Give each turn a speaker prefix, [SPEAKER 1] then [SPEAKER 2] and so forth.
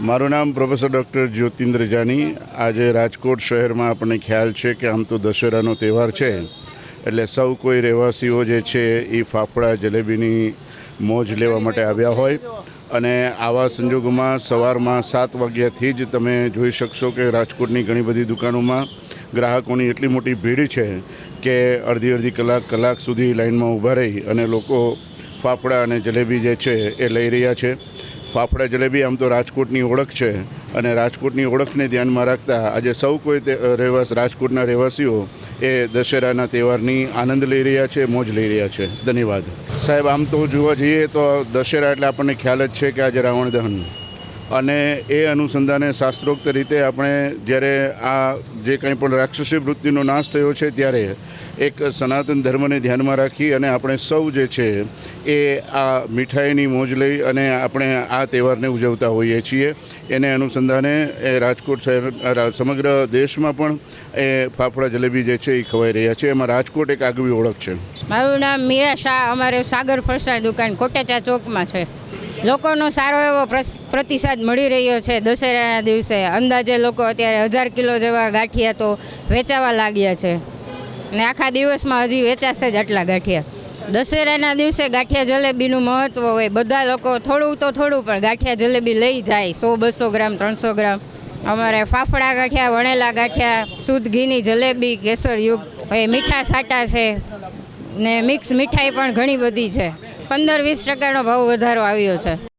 [SPEAKER 1] મારું નામ professor doctor Jyotindra Jani. આજે રાજકોટ શહેરમાં આપણને ખ્યાલ છે કે આમ તો દશેરાનો તહેવાર છે. એટલે સૌ કોઈ રહેવાસીઓ જે છે એ ફાફડા, જલેબીની મોજ લેવા માટે આવ્યા હોય. અને આવા સંજોગોમાં સવારમાં સાત વાગ્યાથી જ તમે જોઈ શકશો કે રાજકોટની ઘણી બધી દુકાનોમાં ગ્રાહકોની એટલી મોટી ભીડ છે કે અડધી અડધી કલાક કલાક સુધી લાઇનમાં ઊભા રહી અને લોકો ફાફડા અને જલેબી જે છે એ લઈ રહ્યા છે. ફાફડા જલેબી આમ તો રાજકોટની ઓળખ છે અને રાજકોટની ઓળખને ધ્યાનમાં રાખતા આજે સૌ કોઈ રહેવાસ, રાજકોટના રહેવાસીઓ એ દશેરાના તહેવારની આનંદ લઈ રહ્યા છે, મોજ લઈ રહ્યા છે. ધન્યવાદ. સાહેબ, આમ તો જોવા જઈએ તો દશેરા એટલે આપણને ખ્યાલ જ છે કે આજે રાવણ દહન. અને એ અનુસંધાને શાસ્ત્રોક્ત રીતે આપણે જ્યારે આ જે કંઈ પણ રાક્ષસી વૃત્તિનો નાશ થયો છે ત્યારે એક સનાતન ધર્મને ધ્યાનમાં રાખી અને આપણે સૌ જે છે એ આ મીઠાઈની મોજ લઈ અને આપણે આ તહેવારને ઉજવતા હોઈએ છીએ. એને અનુસંધાને એ રાજકોટ શહેર સમગ્ર દેશમાં પણ એ ફાફડા જલેબી જે છે એ ખવાઈ રહ્યા છે. એમાં રાજકોટ એક આગવી ઓળખ છે.
[SPEAKER 2] મારું નામ મીરા શાહ, અમારે સાગર ફરસાણ દુકાન કોટેચા ચોકમાં છે. લોકોનો સારો એવો પ્રતિસાદ મળી રહ્યો છે દશેરાના દિવસે. અંદાજે લોકો અત્યારે હજાર કિલો જેવા ગાંઠિયા તો વેચાવા લાગ્યા છે. ને આખા દિવસમાં હજી વેચાશે જ આટલા ગાંઠિયા. દશેરાના દિવસે ગાંઠિયા જલેબીનું મહત્ત્વ હોય, બધા લોકો થોડું તો થોડું, પણ ગાંઠિયા જલેબી લઈ જાય, સો બસો ગ્રામ, ત્રણસો ગ્રામ. અમારે ફાફડા ગાંઠિયા, વણેલા ગાંઠિયા, શુદ્ધ ઘીની જલેબી, કેસરયુક્ત, એ મીઠા સાટા છે, ને મિક્સ મીઠાઈ પણ ઘણી બધી છે. પંદર વીસ ટકાનો ભાવ વધારો આવ્યો છે.